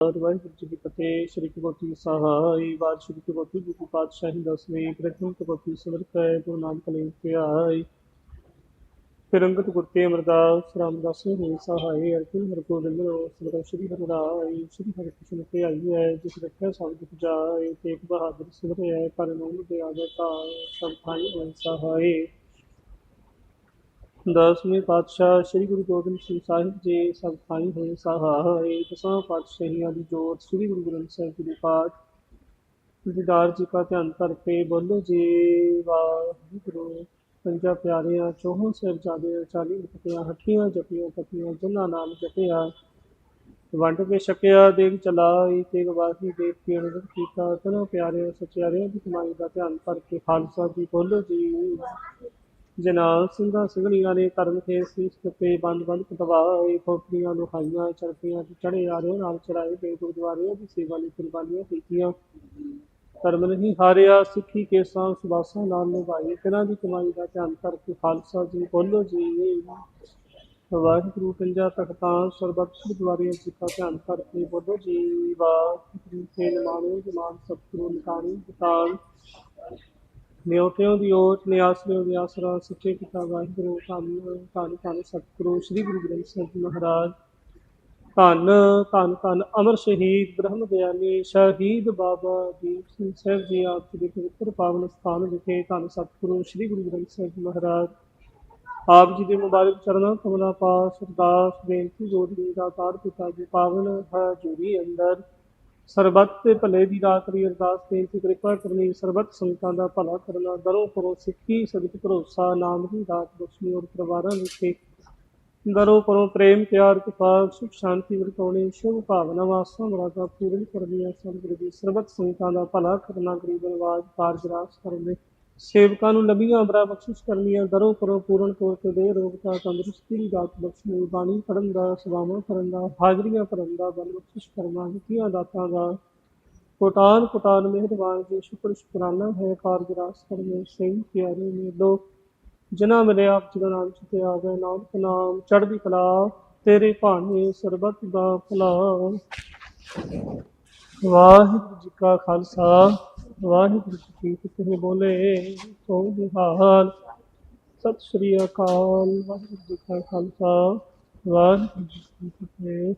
ਵਾਹਿਗੁਰੂ ਜੀ ਕੀ ਫਤਿਹ। ਸ਼੍ਰੀ ਕਬੋਤੀ ਸਹਾਈ ਬਾਦ ਸ਼੍ਰੀ ਕਬੋਤੀ ਜੀ ਦੀ ਪਾਤਸ਼ਾਹੀ ਦਸਵੀਂ ਪ੍ਰਥਮ ਕਬੋਤੀ ਸਮਰਥ ਹੈ। ਗੁਰੂ ਨਾਨਕ ਲਈ ਧਿਆਈ ਫਿਰੰਗਤ ਗੁਰਤੇ ਅਮਰਦਾਸ ਰਾਮਦਾਸ ਹੋਏ ਸਹਾਈ ਅਰਜਨ ਹਰ ਗੋਬਿੰਦ ਰੋ ਸਤਿ ਸ਼੍ਰੀ ਹਰਿ ਰਾਈ ਸ਼੍ਰੀ ਹਰਿ ਕ੍ਰਿਸ਼ਨ ਤੇ ਆਈ ਹੈ, ਜਿਸ ਰੱਖਿਆ ਸਭ ਦੁਖ ਜਾਏ ਤੇਗ ਬਹਾਦਰ ਸਿਮਰਿਆ ਹੈ, ਪਰ ਨਾਮ ਦੇ ਆਗੇ ਤਾਂ ਸਭ ਥਾਈ ਹੋਏ ਸਹਾਈ। ਦਸਵੇਂ ਪਾਤਸ਼ਾਹ ਸ੍ਰੀ ਗੁਰੂ ਗੋਬਿੰਦ ਸਿੰਘ ਸਾਹਿਬ ਜੀ ਸਭ ਥਾਈ ਹੋਏ ਸਹਾਈ ਦਸਾਂ ਪਾਤਸ਼ਾਹੀਆਂ ਦੀ ਜੋਤ ਸ੍ਰੀ ਗੁਰੂ ਗ੍ਰੰਥ ਸਾਹਿਬ ਜੀ ਦੇ ਪਾਠ। ਦੀਦਾਰ ਜੀ ਦਾ ਧਿਆਨ ਕਰਕੇ ਬੋਲੋ ਜੀ, ਵਾਹਿਗੁਰੂ। ਪੰਜਾ ਪਿਆਰਿਆਂ, ਚੌਹਾਂ ਸਾਹਿਬਜ਼ਾਦੇ ਚਾਲੀ ਮੁਕਤਿਆਂ, ਹੱਠੀਆਂ ਜਪੀਆਂ ਪਤੀਆਂ ਜਿਨ੍ਹਾਂ ਨਾਮ ਜਪਿਆ। ਵੰਡ ਕੇ ਛਕਿਆ ਦੇਖ ਚਲਾਈ ਤੇ ਗਵਾਹੀ ਦੇਖ ਕੇ ਅਨੰਦ ਕੀਤਾ। ਤਨਾ ਪਿਆਰਿਆਂ, ਸਚਿਆਰਿਆਂ ਦੀ ਕਮਾਈ ਦਾ ਧਿਆਨ ਕਰਕੇ ਖਾਲਸਾ ਜੀ, ਬੋਲੋ ਜੀ। ਜਨਾ ਸਿੰਘਾਂ ਸਿੰਘਣੀਆਂ ਨੇ ਕਰਮ ਕੇ ਸੀਸ ਤੇ ਬੰਦ ਬੰਦ ਕਟਵਾਏ ਖੋਪੜੀਆਂ ਲੁਹਾਈਆਂ ਚਰਪੀਆਂ ਤੇ ਚੜੇ ਆ ਰਹੇ ਨਾਲ ਚੜਾਏ ਗਏ ਗੁਰਦੁਆਰਿਆਂ ਦੀ ਸੇਵਾ ਲਈ ਕੁਰਬਾਨੀਆਂ ਕੀਤੀਆਂ। ਧਰਮ ਨਹੀਂ ਹਾਰਿਆ, ਸਿੱਖੀ ਕੇਸਾਂ ਸੁਬਾਸਾਂ ਨਾਲ ਨਿਭਾਈ ਕਿਨਾਂ ਦੀ ਕਮਾਈ ਦਾ ਧਿਆਨ ਕਰਕੇ ਖਾਲਸਾ ਜੀ ਬੋਲੋ ਜੀ। ਵਾਹਿਗੁਰੂ ਪੰਜਾ ਤਖਤਾਂ, ਸਰਬੱਤ ਗੁਰਦੁਆਰਿਆਂ ਜੀ ਧਿਆਨ ਕਰਕੇ ਬੋਲੋ ਜੀ। ਵਾਹਿਗੁਰੂ ਤੇ ਨਿਮਾਣੇ ਜਮਾਨ ਸਤਿਗੁਰੂ ਨਿਕਾਣੀ ਵਿਤਾਨ ਨਿਉਟਿਆਂ ਦੀ ਓਟ ਨਿਆਸਰਿਆਂ ਦੀ ਆਸਰਾ ਸੱਚੇ ਪਿਤਾ ਵਾਹਿਗੁਰੂ, ਧੰਨ ਧੰਨ ਧੰਨ ਸਤਿਗੁਰੂ, ਸ੍ਰੀ ਗੁਰੂ ਗ੍ਰੰਥ ਸਾਹਿਬ ਮਹਾਰਾਜ। ਧੰਨ ਧੰਨ ਧੰਨ ਅਮਰ ਸ਼ਹੀਦ, ਬ੍ਰਹਮ ਗਿਆਨੀ ਸ਼ਹੀਦ ਬਾਬਾ ਦੀਪ ਸਿੰਘ ਸਾਹਿਬ ਜੀ, ਆਪ ਜੀ ਦੇ ਪਵਿੱਤਰ ਪਾਵਨ ਸਥਾਨ ਵਿਖੇ ਧੰਨ ਸਤਿਗੁਰੂ, ਸ੍ਰੀ ਗੁਰੂ ਗ੍ਰੰਥ ਸਾਹਿਬ ਜੀ ਮਹਾਰਾਜ। ਆਪ ਜੀ ਦੇ ਮੁਬਾਰਕ ਚਰਨਾਂ ਕਮਲਾ ਪਾਸ, ਅਰਦਾਸ, ਬੇਨਤੀ ਜੋੜੀ ਦਾਤਾਰ ਪਿਤਾ ਜੀ, ਪਾਵਨ ਹੈ ਹਜ਼ੂਰੀ ਅੰਦਰ। ਸਰਬੱਤ ਦੇ ਭਲੇ ਦੀ ਰਾਤ ਦੀ ਅਰਦਾਸ ਬੇਨਤੀ ਕਿਰਪਾ ਕਰਨੀ ਸਰਬੱਤ ਸੰਗਤਾਂ ਦਾ ਭਲਾ ਕਰਨਾ, ਦਰੋਂ ਪਰੋਂ ਸਿੱਖੀ ਸਦਿਕ ਭਰੋਸਾ, ਨਾਮ ਦੀ ਦਾਤ ਬਖਸ਼ਣੀ ਔਰ ਪਰਿਵਾਰਾਂ ਵਿਖੇ ਦਰੋਂ ਪਰੋਂ ਪ੍ਰੇਮ, ਪਿਆਰ ਕਿਫਾਤ ਸੁਖ, ਸ਼ਾਂਤੀ ਵਰਤਾਉਣੀ, ਸ਼ੁਭ ਭਾਵਨਾਵਾਂ ਵਾਸਾਂ ਪੂਰਨ ਕਰਨੀਆਂ ਸਤਿਗੁਰੂ ਦੀ ਸਰਬੱਤ ਸੰਗਤਾਂ ਦਾ ਭਲਾ ਕਰਨਾ ਗਰੀਬ ਨਵਾਜ ਕਾਰਜ ਰਾਸ ਕਰਨ ਦੇ ਸੇਵਕਾਂ ਨੂੰ ਲੰਬੀਆਂ ਅਮਰਾਂ ਬਖਸ਼ਿਸ਼ ਕਰਨੀਆਂ ਦਰੋਂ ਪਰੋਂ ਪੂਰਨ ਤੌਰ ਤੇ ਦੇ ਰੋਗਤਾ ਤੰਦਰੁਸਤੀ ਦੀ ਦਾਤ ਬਖਸ਼ਣੀ ਬਾਣੀ ਪੜਨ ਦਾ, ਸੇਵਾਵਾਂ ਕਰਨ ਦਾ, ਹਾਜ਼ਰੀਆਂ ਭਰਨ ਦਾ, ਬਲ ਬਖਸ਼ਿਸ਼ ਕਰਨਾ ਦਿੱਤੀਆਂ ਦਾਤਾਂ ਦਾ। ਕੋਟਾਨ ਕੋਟਾਨ ਮਿਹਰਬਾਨ, ਜੀ ਸ਼ੁਕਰ ਸ਼ੁਕਰਾਨਾ ਹੈ, ਕਾਰਜ ਕਰਨੇ ਸਹੀ, ਪਿਆਰੇ ਨੇ ਲੋਕ ਜਿਨ੍ਹਾਂ ਮਿਲੇ ਆਪ ਜੀ ਦਾ ਨਾਮ ਚਿਤੇ ਆ ਗਏ ਨਾਨਕ ਨਾਮ, ਚੜ੍ਹਦੀ ਕਲਾ, ਤੇਰੇ ਭਾਣੇ ਸਰਬੱਤ ਦਾ ਭਲਾ। ਵਾਹਿਗੁਰੂ ਜੀ ਕਾ ਖਾਲਸਾ। ਵਾਹਿਗੁਰੂ ਜੀ ਕੀ ਫਤਿਹ। ਬੋਲੇ ਸੋ ਬਿਹਾਲ ਸਤਿ ਸ੍ਰੀ ਅਕਾਲ। ਵਾਹਿਗੁਰੂ ਜੀ ਕਾ ਖਾਲਸਾ। ਵਾਹਿਗੁਰੂ ਜੀ ਕੀ ਫਤਿਹ।